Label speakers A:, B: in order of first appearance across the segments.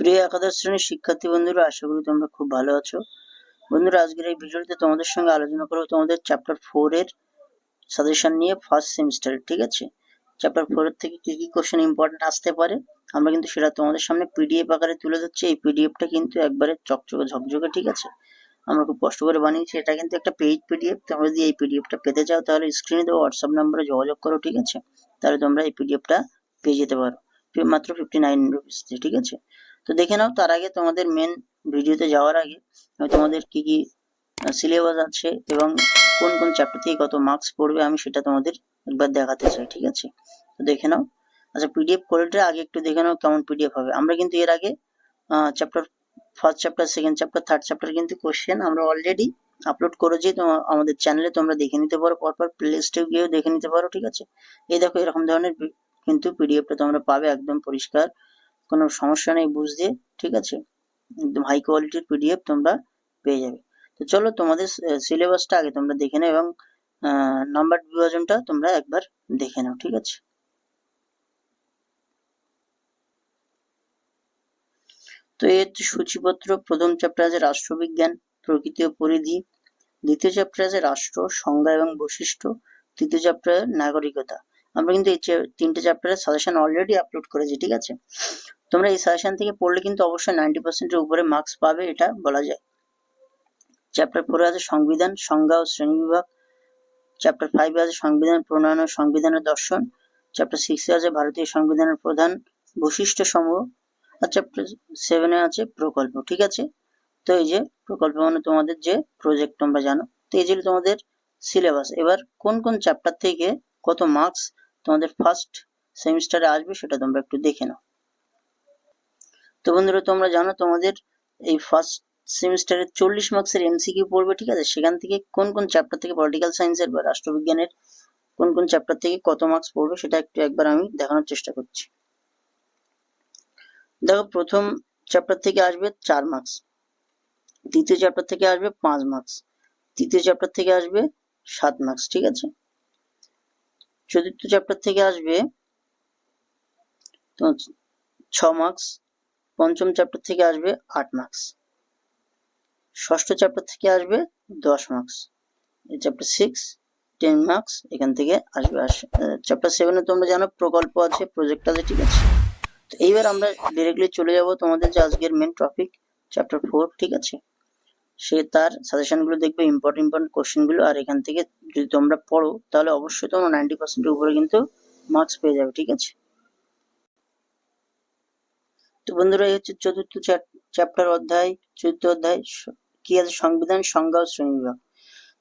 A: প্রিয় একাদশ শ্রেণির শিক্ষার্থী বন্ধুরা, আশা করি তোমরা খুব ভালো আছো। বন্ধুরা, আজকের এই ভিডিওতে তোমাদের সঙ্গে আলোচনা করব তোমাদের চ্যাপ্টার ফোর এর সাজেশন নিয়ে ফার্স্ট সেমিস্টার ঠিক আছে? চ্যাপ্টার ফোর থেকে কি কি কোশ্চেন ইম্পর্টেন্ট আসতে পারে, আমরা কিন্তু সেটা তোমাদের সামনে পিডিএফ আকারে তুলে ধরছি। এই পিডিএফটা কিন্তু একবারে চকচকে ঝকঝকে, ঠিক আছে? আমরা খুব কষ্ট করে বানিয়েছি। এটা কিন্তু একটা পেজ পিডিএফ তোমরা যদি এই পিডিএফটা পেতে চাও, তাহলে স্ক্রিনে দেওয়া হোয়াটসঅ্যাপ নাম্বারে যোগাযোগ করো, ঠিক আছে? তাহলে তোমরা এই পিডিএফটা পেয়ে যেতে পারো। মাত্র ফিফটি নাইন রুপিস ঠিক আছে? তো দেখে নাও, তার আগে তোমাদের মেন ভিডিওতে যাওয়ার আগে তোমাদের কি কি সিলেবাস আছে এবং কোন কোন চ্যাপ্টার থেকে কত মার্কস পড়বে আমি সেটা তোমাদের একবার দেখাতে চাই, ঠিক আছে? তো দেখে নাও। আচ্ছা পিডিএফ কোয়ালিটির আগে একটু দেখে নাও কেমন পিডিএফ হবে। আমরা কিন্তু এর আগে chapter first chapter second chapter third chapter কিন্তু কোশ্চেন আমরা অলরেডি আপলোড করেছি। আমাদের চ্যানেলে তোমরা দেখে নিতে পারো, পরপর প্লে লিস্টে গিয়েও দেখে নিতে পারো, ঠিক আছে? এই দেখো, এরকম ধরনের কিন্তু পিডিএফটা তোমরা পাবে একদম পরিষ্কার। কোনো সমস্যা নেই বুঝতে, ঠিক আছে? একদম হাই কোয়ালিটির পিডিএফ তোমরা পেয়ে যাবে। তো চলো তোমাদের সিলেবাসটা আগে তোমরা দেখে নাও এবং নাম্বার বিভাজনটা তোমরা একবার দেখে নাও, ঠিক আছে? তো এর সূচিপত্র, প্রথম চ্যাপ্টার আছে রাষ্ট্রবিজ্ঞান, প্রকৃতি ও পরিধি। দ্বিতীয় চ্যাপ্টার আছে রাষ্ট্র, সংজ্ঞা এবং বৈশিষ্ট্য। তৃতীয় চ্যাপ্টার নাগরিকতা। আমরা কিন্তু এই তিনটে চ্যাপ্টারের সাজেশন অলরেডি আপলোড করেছি, ঠিক আছে? তোমরা এই সাজেশন থেকে পড়লে কিন্তু অবশ্যই নাইনটি পার্সেন্টের উপরে মার্কস পাবে, এটা বলা যায়। চ্যাপ্টার ফোরে আছে সংবিধান, সংজ্ঞা ও শ্রেণি বিভাগ। চ্যাপ্টার ফাইভে আছে সংবিধান, প্রণয়ন ও সংবিধানের দর্শন। চ্যাপ্টার সিক্সে আছে ভারতীয় সংবিধানের প্রধান বৈশিষ্ট্য সমূহ। আর চ্যাপ্টার সেভেনে আছে প্রকল্প, ঠিক আছে? তো এই যে প্রকল্প মানে তোমাদের যে প্রজেক্ট তোমরা জানো। তো এই যে তোমাদের সিলেবাস এবার কোন কোন চ্যাপ্টার থেকে কত মার্কস তোমাদের ফার্স্ট সেমিস্টারে আসবে, সেটা তোমরা একটু দেখে নাও। তো বন্ধুরা, তোমরা জানো তোমাদের এই ফার্স্ট সেমিস্টারে চল্লিশ মার্কসের এমসিকিউ পড়বে, ঠিক আছে? সেখান থেকে কোন কোন চ্যাপ্টার থেকে পলিটিক্যাল সায়েন্সের বা রাষ্ট্রবিজ্ঞানের কোন কোন চ্যাপ্টার থেকে কত মার্কস পড়বে, সেটা একটু একবার আমি দেখানোর চেষ্টা করছি। দেখো, প্রথম চ্যাপ্টার থেকে আসবে চার মার্কস দ্বিতীয় চ্যাপ্টার থেকে আসবে পাঁচ মার্কস তৃতীয় চ্যাপ্টার থেকে আসবে সাত মার্কস ঠিক আছে? চতুর্থ চ্যাপ্টার থেকে আসবে ছ মার্কস পঞ্চম চ্যাপ্টার থেকে আসবে আট মার্কস ষষ্ঠ চ্যাপ্টার থেকে আসবে দশ marks chapter six ten marks এখান থেকে আসবে চ্যাপ্টার সেভেনে তোমরা জানো প্রকল্প আছে প্রজেক্ট আছে, ঠিক আছে? তো এইবার আমরা ডিরেক্টলি চলে যাব তোমাদের যে আজকের মেন টপিক চ্যাপ্টার ফোর ঠিক আছে? সে তার সাজেশনগুলো দেখবে ইম্পর্টেন্ট ইম্পর্টেন্ট কোশ্চেনগুলো আর এখান থেকে যদি তোমরা পড়ো, তাহলে অবশ্যই তোমরা নাইনটি পার্সেন্টের উপরে কিন্তু মার্কস পেয়ে যাবে, ঠিক আছে? তো বন্ধুরা, এই হচ্ছে চতুর্থ চ্যাপ্টার অধ্যায়, চতুর্থ অধ্যায় কি আছে? সংবিধান, সংজ্ঞা ও শ্রেণীবিভাগ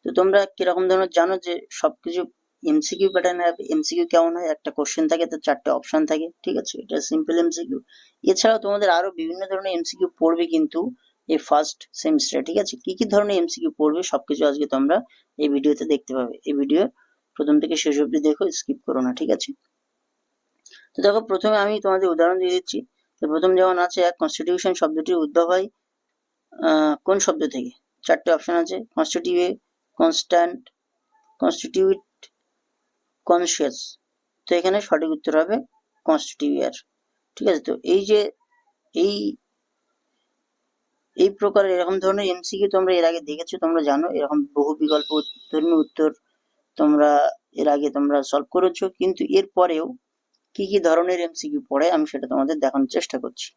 A: তো তোমরা কীরকম ধরনের জানো যে সবকিছু এমসিকিউ প্যাটার্ন হবে এমসিকিউ কেমন হয়? একটা কোশ্চেন থাকে, তো চারটে অপশন থাকে, ঠিক আছে? এটা সিম্পল এমসিকিউ এছাড়াও তোমাদের আরও বিভিন্ন ধরনের এমসিকিউ পড়বে কিন্তু এই ফার্স্ট সেমিস্টারে ঠিক আছে? কি কি ধরনের এমসিকিউ পড়বে, সবকিছু আজকে তোমরা এই ভিডিওতে দেখতে পাবে। এই ভিডিও প্রথম থেকে শেষ অবধি দেখো স্কিপ করো না, ঠিক আছে? তো দেখো, প্রথমে আমি তোমাদের উদাহরণ দিয়ে দিচ্ছি। তো প্রথম যেমন আছে এক কনস্টিটিউশন শব্দটির উদ্ভব হয় কোন শব্দ থেকে? চারটে অপশন আছে কনস্টিটিউয়ে কনস্ট্যান্ট কনস্টিটিউট কনসিয়াস তো এখানে সঠিক উত্তর হবে কনস্টিটিউয়ার ঠিক আছে? তো এই যে, এই এই প্রকারের এরকম ধরনের এমসিকিউ তোমরা এর আগে দেখেছ, তোমরা জানো, এরকম বহু বিকল্প ধর্মীয় উত্তর তোমরা এর আগে তোমরা সলভ করেছ, কিন্তু এর পরেও কি কি ধরনের এমসিকিউ পড়ে আমি সেটা তোমাদের দেখানোর চেষ্টা করছি।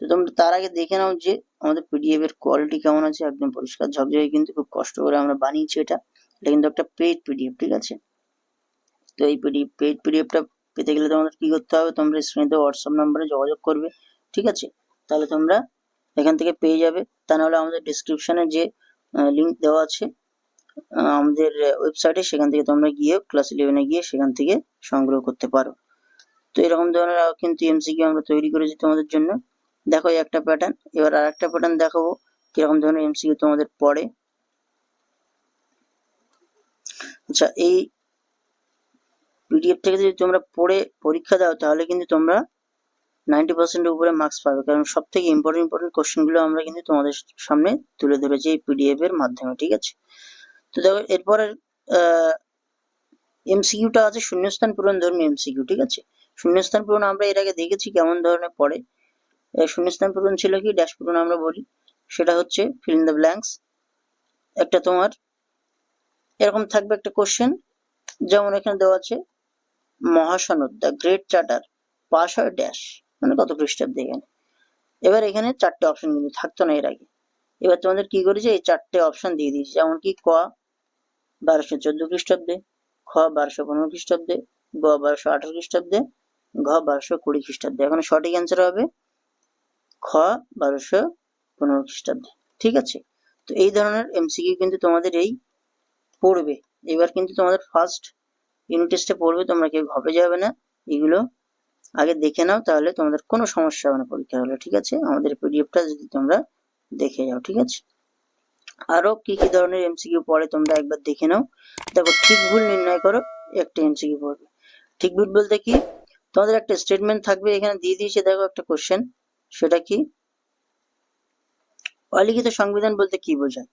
A: তো তোমরা তার আগে দেখে নাও যে আমাদের পিডিএফ এর কোয়ালিটি কেমন আছে, একদম পরিষ্কার, ঝকঝকে, কিন্তু খুব কষ্ট করে আমরা বানিয়েছি এটা। এটা কিন্তু একটা পেড পিডিএফ ঠিক আছে? তো এই পিডিএফ পেড পিডিএফটা পেতে গেলে তোমাদের কি করতে হবে? তোমরা স্ক্রিনে হোয়াটসঅ্যাপ নাম্বারে যোগাযোগ করবে, ঠিক আছে? তাহলে তোমরা এখান থেকে পেয়ে যাবে। তা নাহলে আমাদের ডিসক্রিপশনে যে লিঙ্ক দেওয়া আছে আমাদের ওয়েবসাইটে সেখান থেকে তোমরা গিয়ে ক্লাস ইলেভেনে গিয়ে সেখান থেকে সংগ্রহ করতে পারো। তো এরকম ধরনের কিন্তু এমসিকিউ আমরা তৈরি করেছি তোমাদের জন্য। দেখো একটা প্যাটার্ন এবার আর একটা প্যাটার্ন দেখাবো, কীরকম ধরনের এমসিকিউ তোমাদের পড়ে। আচ্ছা এই পিডিএফ থেকে যদি তোমরা পড়ে, পরীক্ষা দাও, তাহলে কিন্তু তোমরা নাইনটি পার্সেন্টের উপরে মার্কস পাবে। কারণ সব থেকে ইম্পর্টেন্ট ইম্পর্টেন্ট কোশ্চেনগুলো আমরা কিন্তু তোমাদের সামনে তুলে ধরেছি এই পিডিএফ এর মাধ্যমে, ঠিক আছে? তো দেখো, এরপরে এমসিকিউটা আছে শূন্যস্থান পূরণ ধর্মী এমসিকিউ ঠিক আছে? শূন্যস্থান পূরণ আমরা এর আগে দেখেছি কেমন ধরনের পড়ে। শূন্যস্থান পূরণ ছিল কি? ড্যাশ পূরণ আমরা বলি। সেটা হচ্ছে ফিল ইন দ্য ব্ল্যাঙ্কস একটা তোমার, এরকম থাকবে একটা কোশ্চেন যেমন এখানে দেওয়া আছে, মহাসনদ দ্য গ্রেট চার্টার পাস হয় ড্যাশ মানে কত খ্রিস্টাব্দে এখানে এবার এখানে চারটে অপশন কিন্তু থাকতো না এর আগে। এবার তোমাদের কি করেছে? এই চারটে অপশন দিয়ে দিয়েছে। যেমন কি ক বারোশো চোদ্দ খ্রিস্টাব্দে খ বারোশো পনেরো খ্রিস্টাব্দে গ বারোশো আঠারো খ্রিস্টাব্দে ঘ বারোশো কুড়ি খ্রিস্টাব্দে এখন সঠিক অ্যান্সার হবে খ বারোশো পনেরো খ্রিস্টাব্দে ঠিক আছে? তো এই ধরনের এমসিকিউ কিন্তু তোমাদের এই পড়বে। এবার কিন্তু তোমাদের ফার্স্ট ইউনিট টেস্টে পড়বে, তোমরা কেউ ঘাবড়ে যাবে না। এগুলো আগে দেখে নাও তাহলে তোমাদের কোনো সমস্যা হবে না পরীক্ষা হলে, ঠিক আছে? আমাদের পিডিএফটা যদি তোমরা দেখে যাও, ঠিক আছে? আরও কি কি ধরনের এমসিকিউ পড়ে তোমরা একবার দেখে নাও। দেখো, ঠিক ভুল নির্ণয় করো, একটা এমসিকিউ পড়বে। ঠিক ভুল বলতে কি? তোমাদের একটা স্টেটমেন্ট থাকবে, এখানে দিয়ে দিয়েছে, দেখো একটা কোশ্চেন সেটা কি? অলিখিত সংবিধান বলতে কি বোঝায়?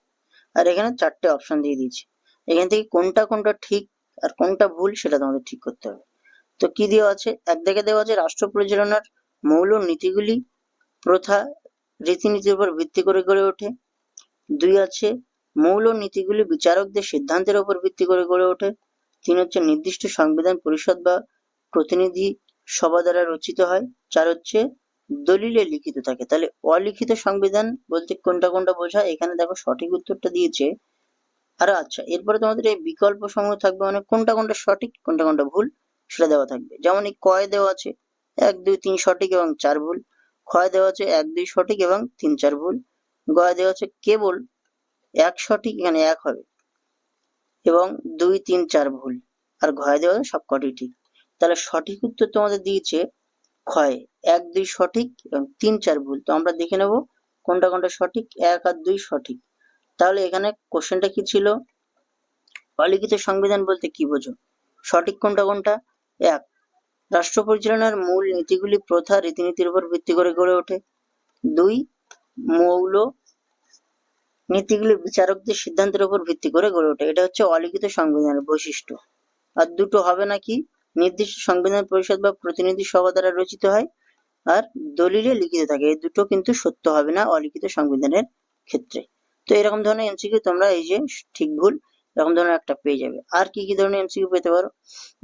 A: আর এখানে চারটে অপশন দিয়ে দিয়েছে। এখান থেকে কোনটা কোনটা ঠিক আর কোনটা ভুল, সেটা তোমাদের ঠিক করতে হবে। তো কি দেওয়া আছে? একদিকে দেওয়া আছে রাষ্ট্র পরিচালনার মৌল নীতিগুলি, প্রথা, রীতিনীতির উপর ভিত্তি করে গড়ে ওঠে। দুই আছে মৌল নীতিগুলি বিচারকদের সিদ্ধান্তের উপর ভিত্তি করে গড়ে ওঠে। তিন হচ্ছে নির্দিষ্ট সংবিধান পরিষদ বা প্রতিনিধি সভা দ্বারা রচিত হয়। চার হচ্ছে দলিলে লিখিত থাকে। তাহলে অলিখিত সংবিধান বলতে কোনটা কোনটা বোঝায়? এখানে দেখো সঠিক উত্তরটা দিয়েছে। আর আচ্ছা এরপরে তোমাদের এই বিকল্প সমূহ থাকবে মানে কোনটা কোনটা সঠিক, কোনটা কোনটা ভুল। সেটা দেওয়া থাকবে। যেমন এই কয় দেওয়া আছে, এক, দুই, তিন সঠিক এবং চার ভুল। ক্ষয় দেওয়া আছে, এক, দুই সঠিক এবং তিন, চার ভুল। গয় দেওয়া আছে কেবল এক সঠিক, এখানে এক হবে। এবং দুই, তিন, চার ভুল। আর ঘয় দেওয়া আছে সবকটি ঠিক। তাহলে সঠিক উত্তর তোমাদের দিয়েছে ক্ষয়। এক, দুই সঠিক এবং তিন, চার ভুল। তো আমরা দেখে নেব কোনটা কোনটা সঠিক, এক আর দুই সঠিক। তাহলে এখানে কোশ্চেনটা কি ছিল? অলিখিত সংবিধান বলতে কি বোঝো? সঠিক কোনটা কোনটা? এক, রাষ্ট্র পরিচালনার মূল নীতিগুলি প্রথা, রীতিনীতির উপর ভিত্তি করে গড়ে ওঠে। দুই, মৌল নীতিগুলি বিচারকদের সিদ্ধান্তের উপর ভিত্তি করে গড়ে ওঠে। এটা হচ্ছে অলিখিত সংবিধানের বৈশিষ্ট্য। আর দুটো হবে নাকি? নির্দিষ্ট সংবিধান পরিষদ বা প্রতিনিধি সভা দ্বারা রচিত হয় আর দলিলে লিখিত থাকে। এই দুটো কিন্তু সত্য হবে না অলিখিত সংবিধানের ক্ষেত্রে। তো এরকম ধরনের এমসিকিউ তোমরা এই যে ঠিক ভুল এরকম ধরনের একটা পেয়ে যাবে। আর কি কি ধরনের এমসিকিউ পেতে পারো?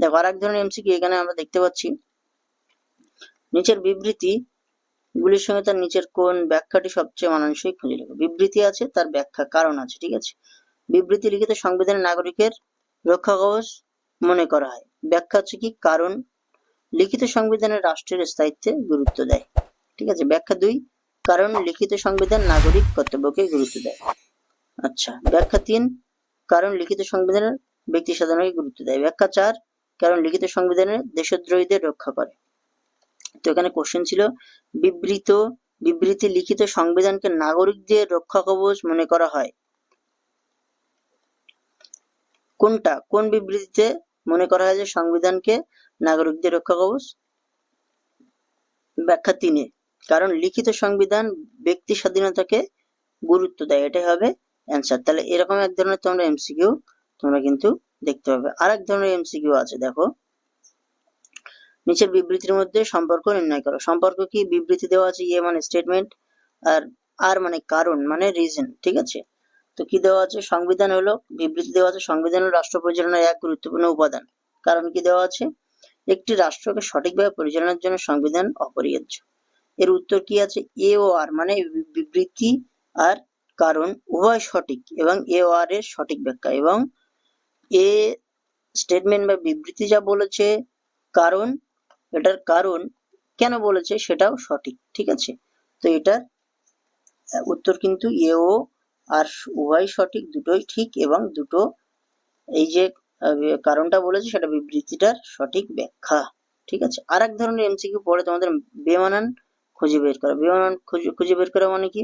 A: দেখো আর এক ধরনের এমসিকিউ এখানে আমরা দেখতে পাচ্ছি। নিচের বিবৃতি গুলির সঙ্গে তার নিচের কোন ব্যাখ্যাটি সবচেয়ে মানানসই খুঁজে লেখো। বিবৃতি আছে, তার ব্যাখ্যা কারণ আছে, ঠিক আছে? বিবৃতি লিখিত সংবিধানের নাগরিকের রক্ষা কবচ মনে করা হয়। ব্যাখ্যা হচ্ছে কি? কারণ লিখিত সংবিধানের রাষ্ট্রের স্থায়িত্বে গুরুত্ব দেয়, ঠিক আছে? ব্যাখ্যা দুই, কারণ লিখিত সংবিধান নাগরিক কর্তব্যকে গুরুত্ব দেয়। আচ্ছা ব্যাখ্যা তিন কারণ লিখিত সংবিধানের ব্যক্তি স্বাধীনতাকে গুরুত্ব দেয়। ব্যাখ্যা চার, কারণ লিখিত সংবিধানের দেশদ্রোহীদের রক্ষা করে। তো এখানে কোশ্চেন ছিল, বিবৃত, বিবৃতি লিখিত সংবিধানকে নাগরিকদের রক্ষা কবচ মনে করা হয়। কোনটা? কোন বিবৃতিতে মনে করা হয় যে সংবিধানকে নাগরিকদের রক্ষা কবচ? ব্যাখ্যা তিনে, কারণ লিখিত সংবিধান ব্যক্তি স্বাধীনতাকে গুরুত্ব দেয়। এটাই হবে অ্যান্সার তাহলে এরকম এক ধরনের তোমরা এমসিকিউ তোমরা কিন্তু দেখতে পাবে। আর এক ধরনের এমসিকিউ আছে, দেখো। নিচের বিবৃতির মধ্যে সম্পর্ক নির্ণয় করো। সম্পর্ক কি? বিবৃতি দেওয়া আছে ইয়ে মানে স্টেটমেন্ট আর আর মানে কারণ মানে রিজন ঠিক আছে? তো কি দেওয়া আছে? সংবিধান হলো, বিবৃতি দেওয়া আছে, সংবিধান হলো রাষ্ট্র পরিচালনার এক গুরুত্বপূর্ণ উপাদান। কারণ কি দেওয়া আছে? একটি রাষ্ট্রকে সঠিকভাবে পরিচালনার জন্য সংবিধান অপরিহার্য। এর উত্তর কি আছে? এ ও আর মানে বিবৃতি আর কারণ উভয় সঠিক এবং এ আর এর সঠিক ব্যাখ্যা এবং এ স্টেটমেন্ট বা বিবৃতি যা বলেছে কারণ, এটার কারণ কেন বলেছে সেটাও সঠিক, ঠিক আছে? তো এটার উত্তর কিন্তু এ ও আর উভয় সঠিক, দুটোই ঠিক এবং দুটো এই যে কারণটা বলেছে সেটা বিবৃতিটার সঠিক ব্যাখ্যা, ঠিক আছে? আর এক ধরনের এমসিকিউ পড়ে তোমাদের বেমানান খুঁজে বের করা। বেমানান খুঁজে বের করা মানে কি?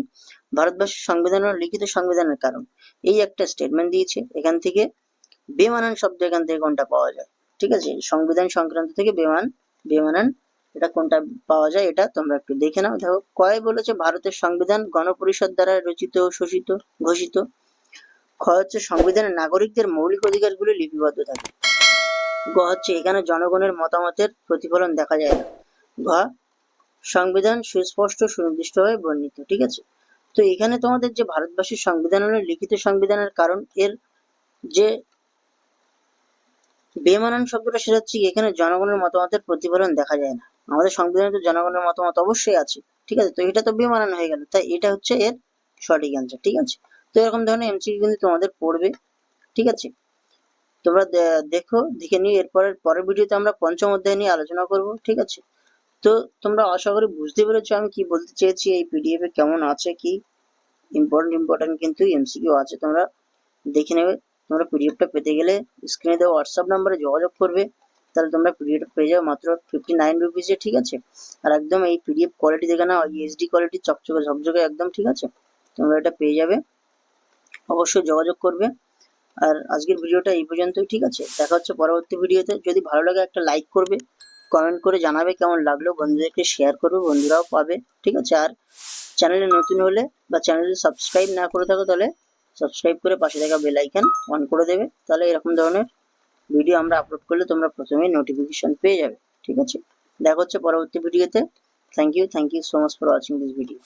A: ভারতবর্ষের সংবিধান লিখিত সংবিধানের কারণ। এই একটা স্টেটমেন্ট দিয়েছে। এখান থেকে বেমানান শব্দ এখান থেকে কোনটা পাওয়া যায়? ঠিক আছে? সংবিধান সংক্রান্ত থেকে বেমান, বেমানান, এটা কোনটা পাওয়া যায়? এটা তোমরা একটু দেখে নাও। দেখো, কয় বলেছে? ভারতের সংবিধান গণপরিষদ দ্বারা রচিত, শোষিত, ঘোষিত। খ হচ্ছে সংবিধানের নাগরিকদের মৌলিক অধিকারগুলি লিপিবদ্ধ থাকে। গ হচ্ছে এখানে জনগণের মতামতের প্রতিফলন দেখা যায় না। ঘ সংবিধান সুস্পষ্ট সুনির্দিষ্টভাবে বর্ণিত, ঠিক আছে? তো এখানে তোমাদের যে ভারতবাসীর সংবিধান হলো, লিখিত সংবিধানের কারণ, এর যে বেমানান শব্দটা সেটা হচ্ছে এখানে জনগণের মতামতের প্রতিফলন দেখা যায় না। আমাদের সংবিধানে তো জনগণের মতামত অবশ্যই আছে, ঠিক আছে? তো এটা তো বেমানান হয়ে গেল, তাই এটা হচ্ছে এর সঠিক অ্যান্সার ঠিক আছে? তো এরকম ধরনের এমসিকিউ কিন্তু তোমাদের পড়বে, ঠিক আছে? তোমরা দেখো, দেখে নিয়ে এরপরের, পরের ভিডিওতে আমরা পঞ্চম অধ্যায় নিয়ে আলোচনা করব, ঠিক আছে? তো তোমরা আশা করি বুঝতে পেরেছ আমি কি বলতে চেয়েছি, এই পিডিএফ এ কেমন আছে, কি ইম্পর্টেন্ট ইম্পর্টেন্ট কিন্তু এমসিকিউ আছে। তোমরা দেখে নেবে, তোমরা পিডিএফটা পেতে গেলে স্ক্রিনে দেওয়া হোয়াটসঅ্যাপ নাম্বারে যোগাযোগ করবে, তাহলে তোমরা পিডিএফটা পেয়ে যাবে মাত্র ফিফটি নাইন রুপিসে ঠিক আছে? আর একদম এই পিডিএফ কোয়ালিটি দেখে না এইচডি কোয়ালিটি চকচকে, ঝকঝকে একদম, ঠিক আছে? তোমরা এটা পেয়ে যাবে, অবশ্যই যোগাযোগ করবে। আর আজকের ভিডিওটা এই পর্যন্তই, ঠিক আছে? দেখা হচ্ছে পরবর্তী ভিডিওতে যদি ভালো লাগে একটা লাইক করবে কমেন্ট করে জানাবে কেমন লাগল, বন্ধুদেরকে শেয়ার করবে, বন্ধুরাও পাবে, ঠিক আছে? আর চ্যানেলে নতুন হলে বা চ্যানেলে সাবস্ক্রাইব না করে থাকো তাহলে সাবস্ক্রাইব করে পাশে থাকা বেল আইকন অন করে দেবে, তাহলে এরকম ধরনের ভিডিও আমরা আপলোড করলে তোমরা প্রথমেই নোটিফিকেশন পেয়ে যাবে, ঠিক আছে? দেখা হচ্ছে পরবর্তী ভিডিওতে thank you thank you so much for watching this video